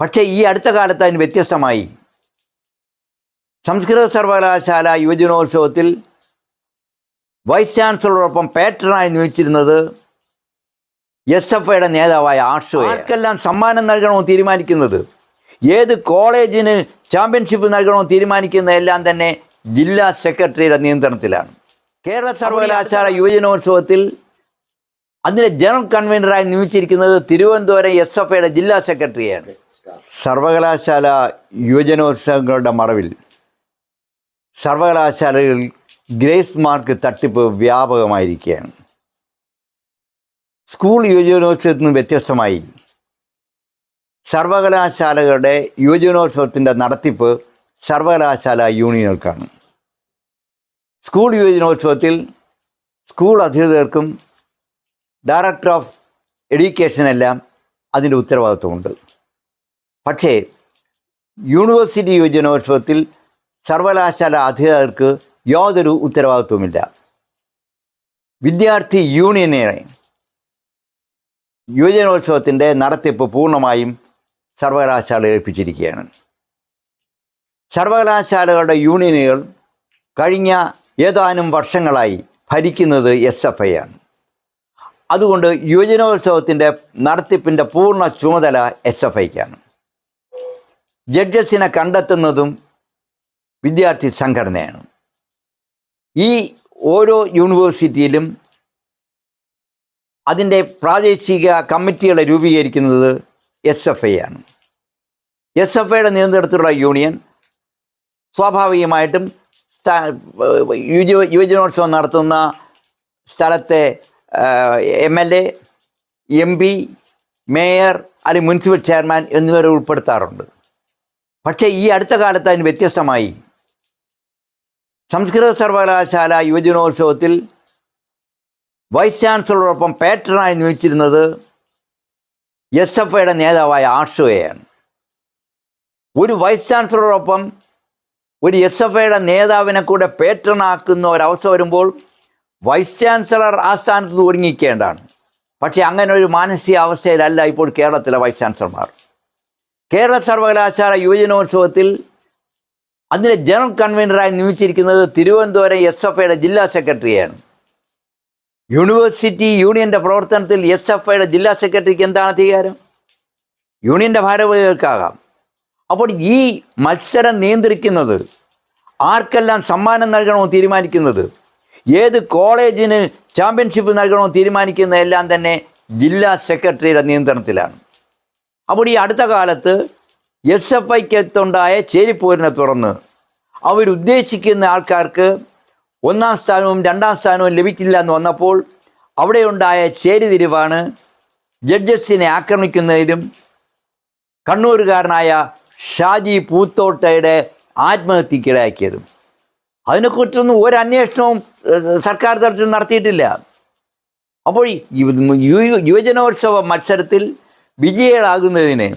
പക്ഷേ ഈ അടുത്ത കാലത്ത് അതിന് വ്യത്യസ്തമായി. സംസ്കൃത സർവകലാശാല യുവജനോത്സവത്തിൽ വൈസ് ചാൻസലറോടൊപ്പം പാറ്റേണായി നിയമിച്ചിരുന്നത് എസ് എഫ് ഐയുടെ നേതാവായ ആർഷോ ആർക്കെല്ലാം സമ്മാനം നൽകണമെന്ന് തീരുമാനിക്കുന്നത്? ഏത് കോളേജിന് ചാമ്പ്യൻഷിപ്പ് നൽകണമെന്ന് തീരുമാനിക്കുന്നതെല്ലാം തന്നെ ജില്ലാ സെക്രട്ടറിയുടെ നിയന്ത്രണത്തിലാണ്. കേരള സർവകലാശാല യുവജനോത്സവത്തിൽ അതിന്റെ ജനറൽ കൺവീനറായി നിയമിച്ചിരിക്കുന്നത് തിരുവനന്തപുരം എസ് എഫ് ഐയുടെ ജില്ലാ സെക്രട്ടറിയാണ്. സർവകലാശാല യുവജനോത്സവങ്ങളുടെ മറവിൽ സർവകലാശാലകളിൽ ഗ്രേസ് മാർക്ക് തട്ടിപ്പ് വ്യാപകമായിരിക്കുകയാണ്. സ്കൂൾ യുവജനോത്സവത്തിൽ നിന്ന് വ്യത്യസ്തമായി സർവകലാശാലകളുടെ യുവജനോത്സവത്തിന്റെ നടത്തിപ്പ് സർവകലാശാല യൂണിയനുകൾക്കാണ്. സ്കൂൾ യുവജനോത്സവത്തിൽ സ്കൂൾ അധികൃതർക്കും ഡയറക്ടർ ഓഫ് എഡ്യൂക്കേഷനെല്ലാം അതിന്റെ ഉത്തരവാദിത്വമുണ്ട്. പക്ഷേ യൂണിവേഴ്സിറ്റി യുവജനോത്സവത്തിൽ സർവകലാശാല അധികൃതർക്ക് യാതൊരു ഉത്തരവാദിത്വമില്ല വിദ്യാർത്ഥി യൂണിയനെ യുവജനോത്സവത്തിന്റെ നടത്തിപ്പ് പൂർണമായും സർവകലാശാല ഏൽപ്പിച്ചിരിക്കുകയാണ്. സർവകലാശാലകളുടെ യൂണിയനുകൾ കഴിഞ്ഞ ഏതാനും വർഷങ്ങളായി ഭരിക്കുന്നത് എസ് എഫ് ഐ ആണ്. അതുകൊണ്ട് യുവജനോത്സവത്തിന്റെ നടത്തിപ്പിന്റെ പൂർണ ചുമതല എസ് എഫ് ഐക്കാണ്. ജഡ്ജസിനെ കണ്ടെത്തുന്നതും വിദ്യാർത്ഥി സംഘടനയാണ്. ഈ ഓരോ യൂണിവേഴ്സിറ്റിയിലും അതിന്റെ പ്രാദേശിക കമ്മിറ്റികളെ രൂപീകരിക്കുന്നത് എസ് എഫ് ഐ ആണ്. എസ് എഫ് ഐയുടെ നിയന്ത്രണത്തിലുള്ള യൂണിയൻ സ്വാഭാവികമായിട്ടും സ്ഥ- യുവജനോത്സവം നടത്തുന്ന സ്ഥലത്തെ M L A M P mayor അല്ലെങ്കിൽ മുനിസിപ്പൽ ചെയർമാൻ എന്നിവരെ ഉൾപ്പെടുത്താറുണ്ട്. പക്ഷേ ഈ അടുത്ത കാലത്ത് അതിന് വ്യത്യസ്തമായി. സംസ്കൃത സർവകലാശാല യുവജനോത്സവത്തിൽ വൈസ് ചാൻസലറോടൊപ്പം പാറ്റേണായി നിയമിച്ചിരുന്നത് എസ് എഫ് ഐയുടെ നേതാവായ ആഷുവയാണ്. ഒരു വൈസ് ചാൻസലറോടൊപ്പം ഒരു എസ് എഫ് ഐയുടെ നേതാവിനെ കൂടെ പേറ്റണാക്കുന്ന ഒരവസ്ഥ വരുമ്പോൾ വൈസ് ചാൻസലർ ആ സ്ഥാനത്ത് ഒരുങ്ങിക്കേണ്ടതാണ്. പക്ഷേ അങ്ങനെ ഒരു മാനസികാവസ്ഥയിലല്ല ഇപ്പോൾ കേരളത്തിലെ വൈസ് ചാൻസലർമാർ. കേരള സർവകലാശാല യുവജനോത്സവത്തിൽ അതിന്റെ ജനറൽ കൺവീനറായി നിയമിച്ചിരിക്കുന്നത് തിരുവനന്തപുരം എസ് എഫ് ഐയുടെ ജില്ലാ സെക്രട്ടറിയാണ്. യൂണിവേഴ്സിറ്റി യൂണിയന്റെ പ്രവർത്തനത്തിൽ എസ് എഫ് ഐയുടെ ജില്ലാ സെക്രട്ടറിക്ക് എന്താണ് അധികാരം? യൂണിയന്റെ ഭാരവാഹികൾക്കാകാം. അപ്പോൾ ഈ മത്സരം നിയന്ത്രിക്കുന്നത് ആർക്കെല്ലാം സമ്മാനം നൽകണമോ തീരുമാനിക്കുന്നത് ഏത് കോളേജിന് ചാമ്പ്യൻഷിപ്പ് നൽകണമെന്ന് തീരുമാനിക്കുന്നതെല്ലാം തന്നെ ജില്ലാ സെക്രട്ടറിയുടെ നിയന്ത്രണത്തിലാണ്. അപ്പോൾ ഈ അടുത്ത കാലത്ത് എസ് എഫ് ഐക്കത്തുണ്ടായ ചേരിപ്പോരിനെ തുടർന്ന് അവരുദ്ദേശിക്കുന്ന ആൾക്കാർക്ക് ഒന്നാം സ്ഥാനവും രണ്ടാം സ്ഥാനവും ലഭിക്കില്ല എന്ന് വന്നപ്പോൾ അവിടെയുണ്ടായ ചേരിതിരിവാണ് ജഡ്ജസിനെ ആക്രമിക്കുന്നതിലും കണ്ണൂരുകാരനായ ഷാജി പൂത്തോട്ടയുടെ ആത്മഹത്യക്കിടയാക്കിയതും അതിനെക്കുറിച്ചൊന്നും ഒരു അന്വേഷണവും സർക്കാർ തലത്തിൽ നടത്തിയിട്ടില്ല. അപ്പോൾ യുവജനോത്സവ മത്സരത്തിൽ വിജയികളാകുന്നതിന്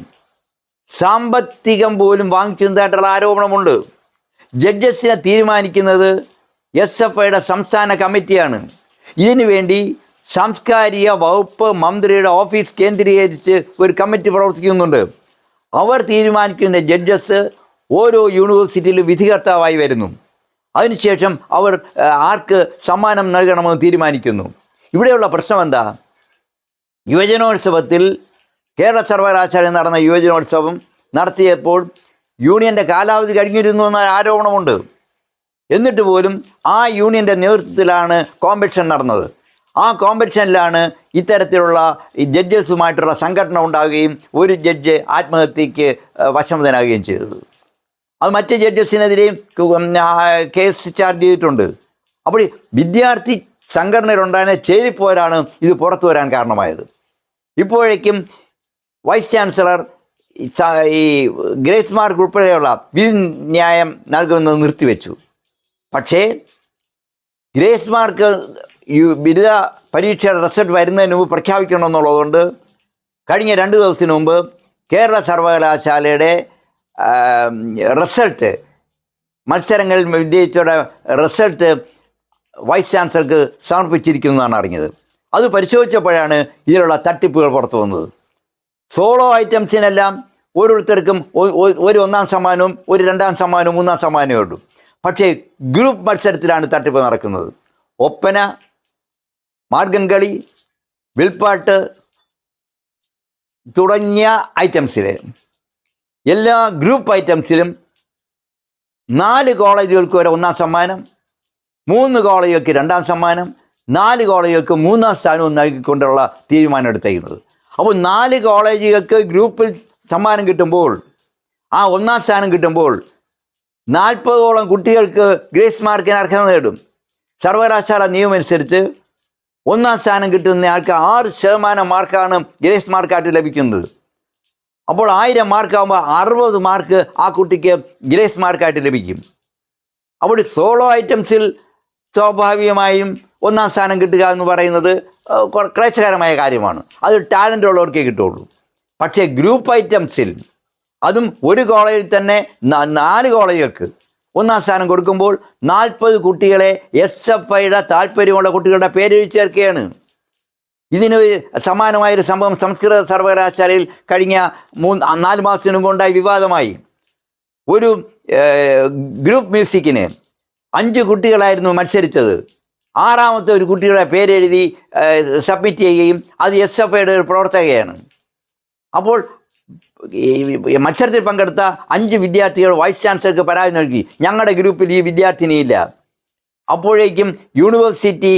സാമ്പത്തികം പോലും വാങ്ങിച്ചതായിട്ടുള്ള ആരോപണമുണ്ട്. ജഡ്ജസിനെ തീരുമാനിക്കുന്നത് എസ് എഫ് ഐയുടെ സംസ്ഥാന കമ്മിറ്റിയാണ്. ഇതിനുവേണ്ടി സാംസ്കാരിക വകുപ്പ് മന്ത്രിയുടെ ഓഫീസ് കേന്ദ്രീകരിച്ച് ഒരു കമ്മിറ്റി പ്രവർത്തിക്കുന്നുണ്ട്. അവർ തീരുമാനിക്കുന്ന ജഡ്ജസ് ഓരോ യൂണിവേഴ്സിറ്റിയിലും വിധികർത്താവായി വരുന്നു. അതിനുശേഷം അവർ ആർക്ക് സമ്മാനം നൽകണമെന്ന് തീരുമാനിക്കുന്നു. ഇവിടെയുള്ള പ്രശ്നം എന്താ യുവജനോത്സവത്തിൽ കേരള സർവകലാശാലയിൽ നടന്ന യുവജനോത്സവം നടത്തിയപ്പോൾ യൂണിയന്റെ കാലാവധി കഴിഞ്ഞിരുന്നു എന്ന ആരോപണമുണ്ട്. എന്നിട്ട് പോലും ആ യൂണിയന്റെ നേതൃത്വത്തിലാണ് കോമ്പറ്റീഷൻ നടന്നത്. ആ കോമ്പറ്റീഷനിലാണ് ഇത്തരത്തിലുള്ള ജഡ്ജസുമായിട്ടുള്ള സംഘടന ഉണ്ടാകുകയും ഒരു ജഡ്ജ് ആത്മഹത്യക്ക് വശമതനാകുകയും ചെയ്തത്. അത് മറ്റ് ജഡ്ജസിനെതിരെയും കേസ് ചാർജ് ചെയ്തിട്ടുണ്ട്. അപ്പോൾ വിദ്യാർത്ഥി സംഘടനയിലുണ്ടായ ചേരിപ്പോരാണ് ഇത് പുറത്തു വരാൻ കാരണമായത്. ഇപ്പോഴേക്കും വൈസ് ചാൻസലർ ഈ ഗ്രേസ്മാർക്ക് ഉൾപ്പെടെയുള്ള വിധി ന്യായം നൽകുന്നത് നിർത്തിവെച്ചു. പക്ഷേ ഗ്രേസ്മാർക്ക് ബിരുദ പരീക്ഷയുടെ റിസൾട്ട് വരുന്നതിന് മുമ്പ് പ്രഖ്യാപിക്കണമെന്നുള്ളതുകൊണ്ട് കഴിഞ്ഞ രണ്ട് ദിവസത്തിന് മുമ്പ് കേരള സർവകലാശാലയുടെ റിസൾട്ട് മത്സരങ്ങളിൽ വിജയിച്ചയുടെ റിസൾട്ട് വൈസ് ചാൻസലർക്ക് സമർപ്പിച്ചിരിക്കുന്നതാണ് അറിഞ്ഞത്. അത് പരിശോധിച്ചപ്പോഴാണ് ഇതിലുള്ള തട്ടിപ്പുകൾ പുറത്തു വന്നത്. സോളോ ഐറ്റംസിനെല്ലാം ഓരോരുത്തർക്കും ഒരു ഒന്നാം സമ്മാനവും ഒരു രണ്ടാം സമ്മാനവും മൂന്നാം സമ്മാനവും ഉള്ളൂ. പക്ഷേ ഗ്രൂപ്പ് മത്സരത്തിലാണ് തട്ടിപ്പ് നടക്കുന്നത്. ഒപ്പന മാർഗംകളി വിൽപ്പാട്ട് തുടങ്ങിയ ഐറ്റംസിൽ എല്ലാ ഗ്രൂപ്പ് ഐറ്റംസിലും നാല് കോളേജുകൾക്ക് വരെ ഒന്നാം സമ്മാനം മൂന്ന് കോളേജുകൾക്ക് രണ്ടാം സമ്മാനം നാല് കോളേജുകൾക്ക് മൂന്നാം സ്ഥാനവും നൽകിക്കൊണ്ടുള്ള തീരുമാനം എടുത്തേക്കുന്നത് അപ്പോൾ നാല് കോളേജുകൾക്ക് ഗ്രൂപ്പിൽ സമ്മാനം കിട്ടുമ്പോൾ ആ ഒന്നാം സ്ഥാനം കിട്ടുമ്പോൾ നാൽപ്പതോളം കുട്ടികൾക്ക് ഗ്രേസ് മാർക്കിന് അർഹത നേടും. സർവകലാശാല നിയമമനുസരിച്ച് ഒന്നാം സ്ഥാനം കിട്ടുന്ന ആൾക്ക് ആറ് ശതമാനം മാർക്കാണ് ഗ്രേസ് മാർക്കായിട്ട് ലഭിക്കുന്നത്. അപ്പോൾ ആയിരം മാർക്കാകുമ്പോൾ അറുപത് മാർക്ക് ആ കുട്ടിക്ക് ഗ്രേസ് മാർക്കായിട്ട് ലഭിക്കും. അവിടെ സോളോ ഐറ്റംസിൽ സ്വാഭാവികമായും ഒന്നാം സ്ഥാനം കിട്ടുക എന്ന് പറയുന്നത് ക്ലേശകരമായ കാര്യമാണ്. അത് ടാലന്റ് ഉള്ളവർക്കേ കിട്ടുള്ളൂ പക്ഷേ ഗ്രൂപ്പ് ഐറ്റംസിൽ അതും ഒരു കോളേജിൽ തന്നെ നാല് കോളേജുകൾക്ക് ഒന്നാം സ്ഥാനം കൊടുക്കുമ്പോൾ നാൽപ്പത് കുട്ടികളെ എസ് എഫ് ഐയുടെ താല്പര്യമുള്ള കുട്ടികളുടെ പേര് എഴുതി ചേർക്കുകയാണ്. ഇതിന് സമാനമായൊരു സംഭവം സംസ്കൃത സർവകലാശാലയിൽ കഴിഞ്ഞ മൂന്ന് നാല് മാസത്തിനു കൊണ്ടായി വിവാദമായി. ഒരു ഗ്രൂപ്പ് മ്യൂസിക്കിന് അഞ്ച് കുട്ടികളായിരുന്നു മത്സരിച്ചത്. ആറാമത്തെ ഒരു കുട്ടിയുടെ പേരെഴുതി സബ്മിറ്റ് ചെയ്യുകയും അത് എസ് എഫ് ഐയുടെ ഒരു പ്രവർത്തകയാണ്. അപ്പോൾ മത്സരത്തിൽ പങ്കെടുത്ത അഞ്ച് വിദ്യാർത്ഥികൾ വൈസ് ചാൻസലർക്ക് പരാതി നൽകി. ഞങ്ങളുടെ ഗ്രൂപ്പിൽ ഈ വിദ്യാർത്ഥിനിയില്ല അപ്പോഴേക്കും യൂണിവേഴ്സിറ്റി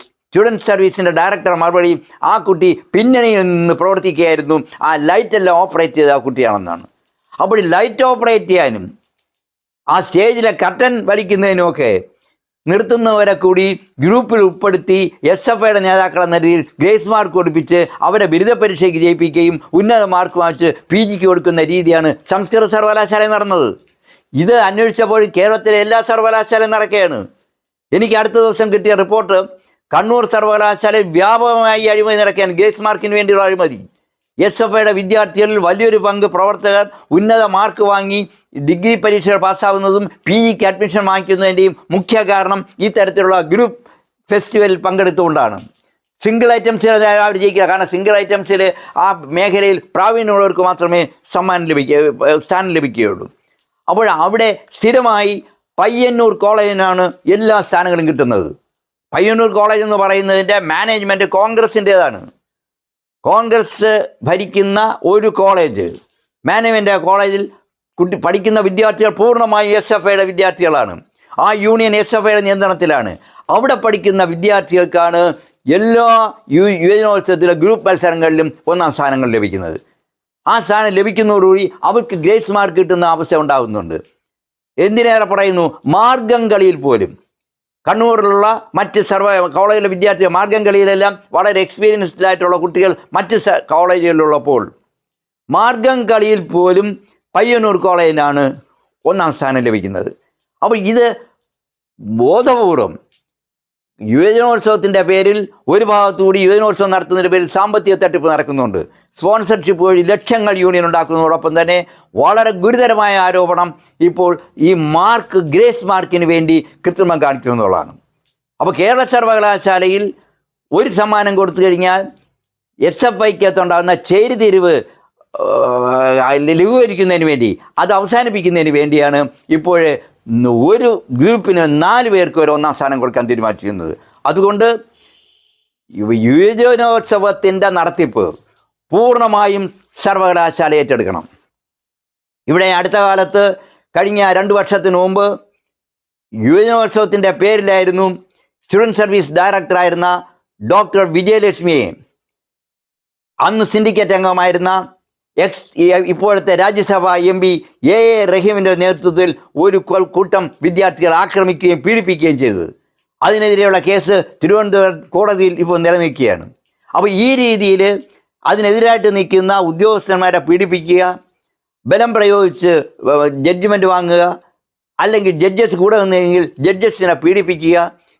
സ്റ്റുഡന്റ് സർവീസിന്റെ ഡയറക്ടർ മറുപടി ആ കുട്ടി പിന്നണിയിൽ നിന്ന് പ്രവർത്തിക്കുകയായിരുന്നു. ആ ലൈറ്റെല്ലാം ഓപ്പറേറ്റ് ചെയ്ത ആ കുട്ടിയാണെന്നാണ്. അപ്പോൾ ലൈറ്റ് ഓപ്പറേറ്റ് ചെയ്യാനും ആ സ്റ്റേജിലെ കർട്ടൻ വലിക്കുന്നതിനുമൊക്കെ നിർത്തുന്നവരെ കൂടി ഗ്രൂപ്പിൽ ഉൾപ്പെടുത്തി എസ് എഫ് ഐയുടെ നേതാക്കൾ എന്ന രീതിയിൽ ഗ്രേസ് മാർക്ക് കൊടുപ്പിച്ച് അവരെ ബിരുദ പരീക്ഷയ്ക്ക് ജയിപ്പിക്കുകയും ഉന്നത മാർക്ക് വാങ്ങിച്ച് പി ജിക്ക് കൊടുക്കുന്ന രീതിയാണ് സംസ്കൃത സർവകലാശാലയിൽ നടന്നത്. ഇത് അന്വേഷിച്ചപ്പോൾ കേരളത്തിലെ എല്ലാ സർവകലാശാലയും നടക്കുകയാണ്. എനിക്ക് അടുത്ത ദിവസം കിട്ടിയ റിപ്പോർട്ട് കണ്ണൂർ സർവകലാശാലയിൽ വ്യാപകമായി അഴിമതി നടക്കുകയാണ്. ഗ്രേസ് മാർക്കിന് വേണ്ടിയുള്ള അഴിമതി. എസ് എഫ് ഐയുടെ വിദ്യാർത്ഥികളിൽ വലിയൊരു പങ്ക് പ്രവർത്തകർ ഉന്നത മാർക്ക് വാങ്ങി ഡിഗ്രി പരീക്ഷകൾ പാസ്സാവുന്നതും പി ജിക്ക് അഡ്മിഷൻ വാങ്ങിക്കുന്നതിന്റെയും മുഖ്യ കാരണം ഈ തരത്തിലുള്ള ഗ്രൂപ്പ് ഫെസ്റ്റിവലിൽ പങ്കെടുത്തുകൊണ്ടാണ്. സിംഗിൾ ഐറ്റംസിൽ അവർ ജയിക്കുക കാരണം സിംഗിൾ ഐറ്റംസിൽ ആ മേഖലയിൽ പ്രാവീണ്യമുള്ളവർക്ക് മാത്രമേ സമ്മാനം ലഭിക്കുക സ്ഥാനം ലഭിക്കുകയുള്ളൂ. അപ്പോൾ അവിടെ സ്ഥിരമായി പയ്യന്നൂർ കോളേജിനാണ് എല്ലാ സ്ഥാനങ്ങളും കിട്ടുന്നത്. പയ്യന്നൂർ കോളേജ് എന്ന് പറയുന്നതിന്റെ മാനേജ്മെന്റ് കോൺഗ്രസിന്റേതാണ് കോൺഗ്രസ് ഭരിക്കുന്ന ഒരു കോളേജ്. മാനേജ്മെന്റ് കോളേജിൽ കുട്ടി പഠിക്കുന്ന വിദ്യാർത്ഥികൾ പൂർണമായും എസ് എഫ് ഐയുടെ വിദ്യാർത്ഥികളാണ്. ആ യൂണിയൻ എസ് എഫ് ഐയുടെ നിയന്ത്രണത്തിലാണ്. അവിടെ പഠിക്കുന്ന വിദ്യാർത്ഥികൾക്കാണ് എല്ലാ യു യുവജനോത്സവത്തിലെ ഗ്രൂപ്പ് മത്സരങ്ങളിലും ഒന്നാം സ്ഥാനങ്ങൾ ലഭിക്കുന്നത്. ആ സ്ഥാനം ലഭിക്കുന്നതോടുകൂടി അവർക്ക് ഗ്രേസ് മാർക്ക് കിട്ടുന്ന അവസ്ഥ ഉണ്ടാകുന്നുണ്ട്. എന്തിനേറെ പറയുന്നു? മാർഗം കളിയിൽ പോലും. കണ്ണൂരിലുള്ള മറ്റ് സർവ കോളേജിലെ വിദ്യാർത്ഥികൾ മാർഗം കളിയിലെല്ലാം വളരെ എക്സ്പീരിയൻസ്ഡ് ആയിട്ടുള്ള കുട്ടികൾ മറ്റ് കോളേജുകളിലുള്ളപ്പോൾ. മാർഗം കളിയിൽ പോലും പയ്യന്നൂർ കോളേജിനാണ് ഒന്നാം സ്ഥാനം ലഭിക്കുന്നത്. അപ്പോൾ ഇത് ബോധപൂർവം യുവജനോത്സവത്തിന്റെ പേരിൽ ഒരു ഭാഗത്തുകൂടി യുവജനോത്സവം നടത്തുന്നതിന്റെ പേരിൽ സാമ്പത്തിക തട്ടിപ്പ് നടക്കുന്നുണ്ട്. സ്പോൺസർഷിപ്പ് വഴി ലക്ഷങ്ങൾ യൂണിയൻ ഉണ്ടാക്കുന്നതോടൊപ്പം തന്നെ വളരെ ഗുരുതരമായ ആരോപണം ഇപ്പോൾ ഈ മാർക്ക് ഗ്രേസ് മാർക്കിന് വേണ്ടി കൃത്രിമം കാണിക്കുന്നു അപ്പോൾ കേരള സർവകലാശാലയിൽ ഒരു സമ്മാനം കൊടുത്തു കഴിഞ്ഞാൽ എസ് എഫ് ഐക്കകത്തുണ്ടാകുന്ന ചേരിതിരിവ് ലഘൂകരിക്കുന്നതിന് വേണ്ടി അത് അവസാനിപ്പിക്കുന്നതിന് വേണ്ടിയാണ് ഇപ്പോൾ ഒരു ഗ്രൂപ്പിന് നാല് പേർക്ക് ഒരു ഒന്നാം സ്ഥാനം കൊടുക്കാൻ തീരുമാനിച്ചിരുന്നത് അതുകൊണ്ട് യുവജനോത്സവത്തിന്റെ നടത്തിപ്പ് പൂർണമായും സർവകലാശാല ഏറ്റെടുക്കണം. ഇവിടെ അടുത്ത കാലത്ത് കഴിഞ്ഞ രണ്ട് വർഷത്തിന് മുമ്പ് യുവജനോത്സവത്തിന്റെ പേരിലായിരുന്നു സ്റ്റുഡന്റ് സർവീസ് ഡയറക്ടറായിരുന്ന ഡോക്ടർ വിജയലക്ഷ്മിയെ. അന്ന് സിൻഡിക്കേറ്റ് അംഗമായിരുന്ന എക്സ് ഇപ്പോഴത്തെ Rajya Sabha M P A A റഹീമിന്റെ നേതൃത്വത്തിൽ ഒരു കൂട്ടം വിദ്യാർത്ഥികൾ ആക്രമിക്കുകയും പീഡിപ്പിക്കുകയും ചെയ്തത്. അതിനെതിരെയുള്ള കേസ് തിരുവനന്തപുരം കോടതിയിൽ ഇപ്പോൾ നിലനിൽക്കുകയാണ്. അപ്പോൾ ഈ രീതിയിൽ അതിനെതിരായിട്ട് നിൽക്കുന്ന ഉദ്യോഗസ്ഥന്മാരെ പീഡിപ്പിക്കുക ബലം പ്രയോഗിച്ച് ജഡ്ജ്മെന്റ് വാങ്ങുക അല്ലെങ്കിൽ ജഡ്ജസ് കൂടെ നിന്നെങ്കിൽ ജഡ്ജസിനെ പീഡിപ്പിക്കുക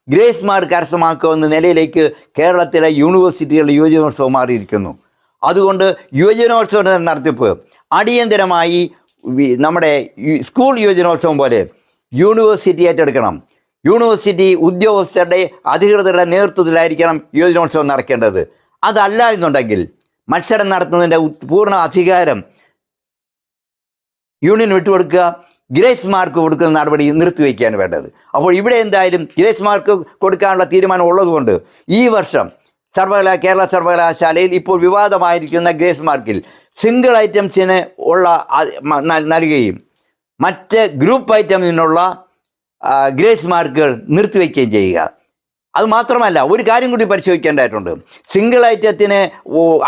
ഗ്രേസ് മാർക്ക് കരസ്ഥമാക്കുക എന്ന നിലയിലേക്ക് കേരളത്തിലെ യൂണിവേഴ്സിറ്റികളുടെ യുവജനോത്സവം മാറിയിരിക്കുന്നു. അതുകൊണ്ട് യുവജനോത്സവം നടത്തിപ്പ് അടിയന്തരമായി നമ്മുടെ സ്കൂൾ യുവജനോത്സവം പോലെ യൂണിവേഴ്സിറ്റി ഏറ്റെടുക്കണം. യൂണിവേഴ്സിറ്റി ഉദ്യോഗസ്ഥരുടെ അധികൃതരുടെ നേതൃത്വത്തിലായിരിക്കണം യുവജനോത്സവം നടക്കേണ്ടത്. അതല്ല എന്നുണ്ടെങ്കിൽ മത്സരം നടത്തുന്നതിന്റെ പൂർണ അധികാരം യൂണിയൻ വിട്ടുകൊടുക്കുക ഗ്രേസ് മാർക്ക് കൊടുക്കുന്ന നടപടി നിർത്തിവെക്കുകയാണ് വേണ്ടത്. അപ്പോൾ ഇവിടെ എന്തായാലും ഗ്രേസ് മാർക്ക് കൊടുക്കാനുള്ള തീരുമാനം ഉള്ളതുകൊണ്ട് ഈ വർഷം സർവകലാ കേരള സർവകലാശാലയിൽ ഇപ്പോൾ വിവാദമായിരിക്കുന്ന ഗ്രേസ് മാർക്കിൽ സിംഗിൾ ഐറ്റംസിന് ഉള്ള നൽകുകയും മറ്റ് ഗ്രൂപ്പ് ഐറ്റംസിനുള്ള ഗ്രേസ് മാർക്കുകൾ നിർത്തിവെക്കുകയും ചെയ്യുക. അത് മാത്രമല്ല ഒരു കാര്യം കൂടി പരിശോധിക്കേണ്ടതായിട്ടുണ്ട്. സിംഗിൾ ഐറ്റത്തിന്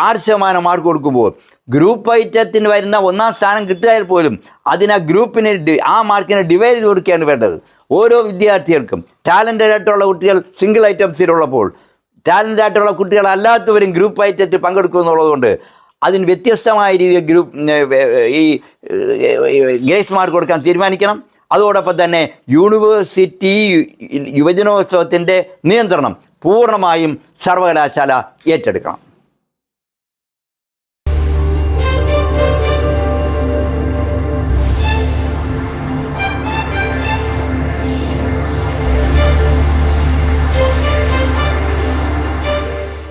ആറ് ശതമാനം മാർക്ക് കൊടുക്കുമ്പോൾ ഗ്രൂപ്പ് ഐറ്റത്തിന് വരുന്ന ഒന്നാം സ്ഥാനം കിട്ടിയാൽ പോലും അതിന് ആ ഗ്രൂപ്പിന് ആ മാർക്കിനെ ഡിവൈഡ് ചെയ്ത് കൊടുക്കുകയാണ് വേണ്ടത്. ഓരോ വിദ്യാർത്ഥികൾക്കും ടാലന്റഡ് ആയിട്ടുള്ള കുട്ടികൾ സിംഗിൾ ഐറ്റംസിലുള്ളപ്പോൾ ടാലന്റ് ആയിട്ടുള്ള കുട്ടികളല്ലാത്തവരും ഗ്രൂപ്പ് ഐറ്റത്തിൽ പങ്കെടുക്കും എന്നുള്ളതുകൊണ്ട് അതിന് വ്യത്യസ്തമായ രീതിയിൽ ഗ്രൂപ്പ് ഈ ഗ്രേസ് മാർക്ക് കൊടുക്കാൻ തീരുമാനിക്കണം. അതോടൊപ്പം തന്നെ യൂണിവേഴ്സിറ്റി യുവജനോത്സവത്തിന്റെ നിയന്ത്രണം പൂർണമായും സർവകലാശാല ഏറ്റെടുക്കണം.